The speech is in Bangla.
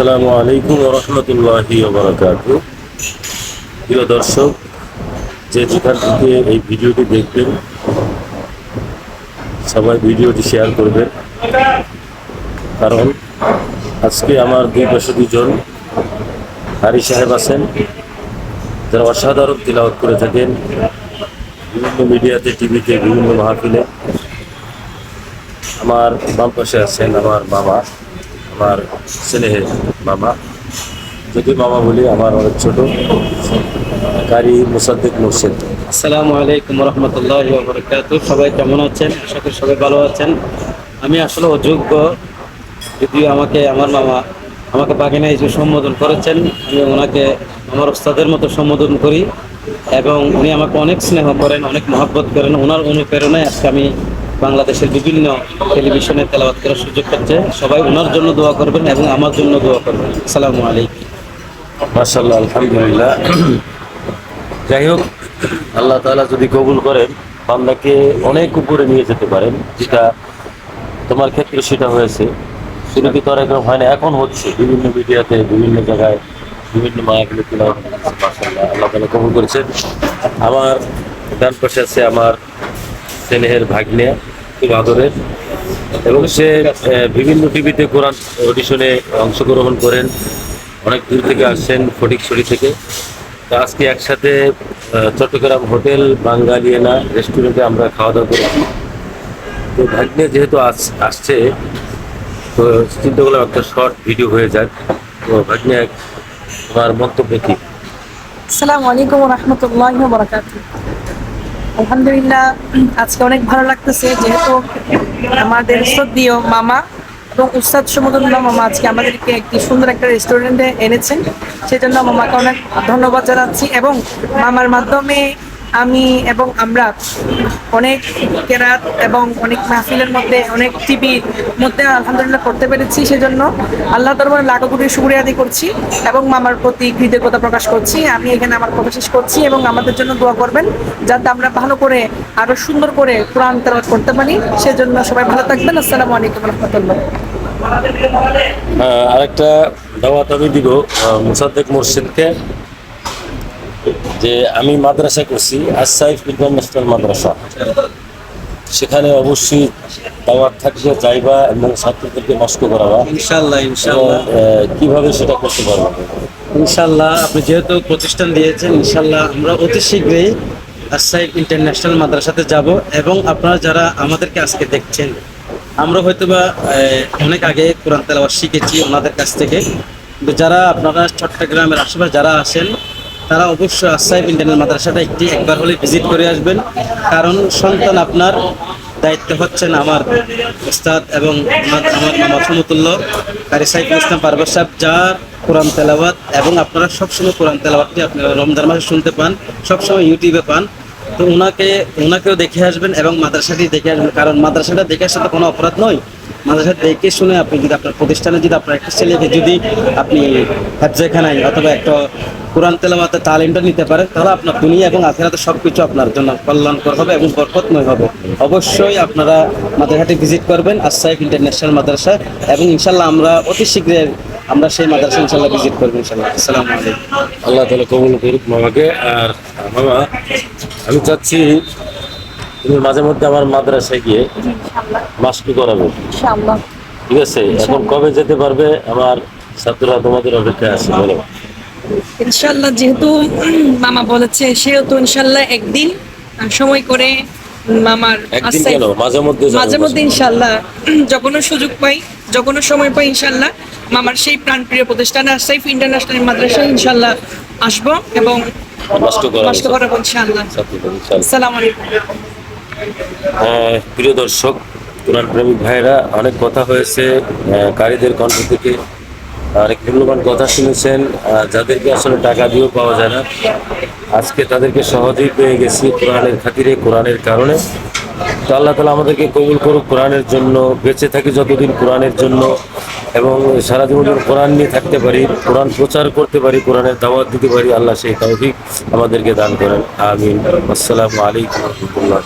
আসসালামু আলাইকুম রহমতুল্লাহি প্রিয় দর্শক, যে যেখান থেকে এই ভিডিওটি দেখবেন, সবাই ভিডিওটি শেয়ার করবেন। কারণ আজকে আমার দুই পাশে দুজন হারি সাহেব আছেন, যারা অসাধারণ তিলাওয়াত করে থাকেন। বিভিন্ন মিডিয়াতে, টিভিতে, বিভিন্ন মাহফিলে। আমার বাম পাশে আছেন আমার মামা। আমার স্নেহের মামা। যদি মামা বলি, আমার অনেক ছোট। কারি মুসাদ্দিক মুর্শিদ। আসসালামু আলাইকুম রহমতুল্লাহ সবাই কেমন আছেন? আশা করি সবাই ভালো আছেন। আমি আসলে অযোগ্য, যদিও আমাকে, আমার মামা আমাকে বাগিনা হিসেবে সম্বোধন করেছেন, আমি ওনাকে আমার ওস্তাদের মতো সম্বোধন করি এবং উনি আমাকে অনেক স্নেহ করেন, অনেক মহব্বত করেন। ওনার অনুপ্রেরণায় আজকে আমি বাংলাদেশের বিভিন্ন টেলিভিশনে তেলাবাদ করার সুযোগ পাচ্ছে। সবাই ওনার জন্য দোয়া করবেন এবং আমার জন্য দোয়া করবেন। আসসালামু আলাইকুম। মার্শাল্লাহ আলহামদুলিল্লাহ। যাই হোক, আল্লাহ তাআলা যদি কবুল করেন, বান্দাকে অনেক উপরে নিয়ে যেতে পারেন, যেটা তোমার ক্ষেত্রে সেটা হয়েছে। শুরুতে তো আর এরকম হয় না, এখন হচ্ছে। বিভিন্ন মিডিয়াতে, বিভিন্ন জায়গায়, বিভিন্ন মায়াগুলো তোলা আল্লাহ তালা কবুল করেছেন। আমার ডান পাশে আছে আমার স্নেহের ভাগ্নে খুব আদরের। এবং সে বিভিন্ন টিভিতে কোরআন অডিশনে অংশগ্রহণ করেন। অনেক দূর থেকে আসছেন ফটিকছড়ি থেকে। তো আজকে একসাথে চট্টগ্রাম হোটেল, বাঙ্গালিয়ানা রেস্টুরেন্টে আমরা খাওয়া দাওয়া করেছি তো ভাগ্নে যেহেতু আস- আসছে, তো চিন্তা করলাম একটা শর্ট ভিডিও হয়ে যাক। তো ভাগ্নে, তোমার মন্তব্য কি? আসসালামু আলাইকুম রহমতুল্লাহ আলহামদুলিল্লাহ, আজকে অনেক ভালো লাগতেছে, যেহেতু আমাদের শ্রদ্ধীয় মামা এবং উস্তাদ সমুদুল্লাহ মামা আজকে আমাদেরকে একটি সুন্দর একটা রেস্টুরেন্টে এনেছেন। সেজন্য মামাকে অনেক ধন্যবাদ জানাচ্ছি এবং মামার মাধ্যমে আমি এবং আমরা অনেক কেরাত এবং অনেক মাহফিলের মধ্যে, অনেক টিভির মধ্যে আলহামদুলিল্লাহ করতে পেরেছি সেজন্য। আল্লাহ দরবারে লাখো কোটি শুক্রিয়া আদি করছি এবং মামার প্রতি কৃতজ্ঞতা প্রকাশ করছি। আমি এখানে আমার কথা শেষ করছি এবং আমাদের জন্য দোয়া করবেন যাতে আমরা ভালো করে আরও সুন্দর করে কোরআন তেলাওয়াত করতে পারি। সেজন্য সবাই ভালো থাকবেন। আসসালামু আলাইকুম রহমতুল্লাহ। আরেকটা দাওয়াত আমি দিব মুসাদ্দেক মুর্শিদকে। যে আমি মাদ্রাসা করছি আসাইফ ইন্টারন্যাশনাল মাদ্রাসা। সেখানে অবশ্যই দাওয়াত থাকবে যাইবা এবং ছাত্রদেরকে নষ্ট করাবা। ইনশাল্লাহ ইনশাল্লাহ। কীভাবে সেটা করতে পারব? ইনশাল্লাহ আপনি যেহেতু প্রতিষ্ঠান দিয়েছেন ইনশাল্লাহ আমরা অতি শীঘ্রই আসাইফ ইন্টারন্যাশনাল মাদ্রাসাতে যাব এবং আপনারা যারা আমাদেরকে আজকে দেখছেন আমরা হয়তোবা অনেক আগে কোরআন তেলাওয়াত শিখেছি ওনাদের কাছ থেকে। যারা আপনারা চট্টগ্রামের আশেপাশে যারা আসেন তারা অবশ্যই আসাইফ ইন্টারন্যাশনাল মাদ্রাসাটা একটি একবার হলে ভিজিট করে আসবেন। কারণ সন্তান আপনার দায়িত্ব হচ্ছেন আমার উস্তাদ এবং আমার মামা সমতুল্য কারি সাইফুল ইসলাম পারভেজ সাহেব, যার কোরআন তেলাওয়াত এবং আপনারা সবসময় কোরআন তেলাওয়াতটি আপনারা রমজান মাসে শুনতে পান, সবসময় ইউটিউবে পান। তো ওনাকে ওনাকেও দেখে আসবেন এবং মাদ্রাসাটি দেখে আসবেন। কারণ মাদ্রাসাটা দেখে আসাটা কোনো অপরাধ নয়। মাদ্রাসা দেখে শুনে আপনি যদি আপনার প্রতিষ্ঠানে যদি আপনার একটা ছেলেকে যদি আপনি হেফজেখানায় অথবা একটা কোরআন তেলাওয়াতে তালিমটা নিতে পারেন, তাহলে আপনার দুনিয়া এবং আখেরাতে সব কিছু আপনার জন্য কল্যাণকর হবে এবং বরকতময় হবে। অবশ্যই আপনারা মাদ্রাসাটি ভিজিট করবেন আসাইফ ইন্টারন্যাশনাল মাদ্রাসা, এবং ইনশাল্লাহ আমরা অতি শীঘ্রই আমরা সেই মাদ্রাসা ইনশাল্লাহ ভিজিট করব ইনশাল্লাহ আসসালামু আলাইকুম। আল্লাহ তালা কবুল করুক মামাকে আর মামা আমি চাচ্ছি তুমি মাঝে মধ্যে আমার মাদ্রাসায় গিয়ে মাস্কি করাবে। ঠিক আছে? এখন কবে যেতে পারবে আমার ছাত্ররা তোমাদের অপেক্ষায় আছে বলো। ইনশাআল্লাহ যেহেতু মামা বলেছে সেহেতু ইনশাআল্লাহ একদিন সময় করে মামার মাঝে মধ্যে মাঝে মধ্যে ইনশাল্লাহ যখনও সুযোগ পাই যখনও সময় পাই ইনশাল্লাহ মামার সেই প্রাণপ্রিয় প্রতিষ্ঠানে আসাইফ ইন্টারন্যাশনাল মাদ্রাসা ইনশাল্লাহ আসব এবং নষ্ট করা করাবো ইনশাল্লাহ। আসসালামু আলাইকুম। প্রিয় দর্শক কোরআন প্রেমিক ভাইরা অনেক কথা হয়েছে কারীদের কণ্ঠ থেকে। অনেক মূল্যবান কথা শুনেছেন যাদেরকে আসলে টাকা দিয়েও পাওয়া যায় না। আজকে তাদেরকে সহজেই পেয়ে গেছি কোরআনের খাতিরে, কোরআনের কারণে। তো আল্লাহ তালা আমাদেরকে কবুল করুক কোরআনের জন্য, বেঁচে থাকি যতদিন কোরআনের জন্য, এবং সারা জীবন কোরআন নিয়ে থাকতে পারি, কোরআন প্রচার করতে পারি, কোরআনের দাওয়াত দিতে পারি, আল্লাহ সেই তৌফিক আমাদেরকে দান করেন। আমিন। আসসালামু আলাইকুম রহমতুল্লাহ।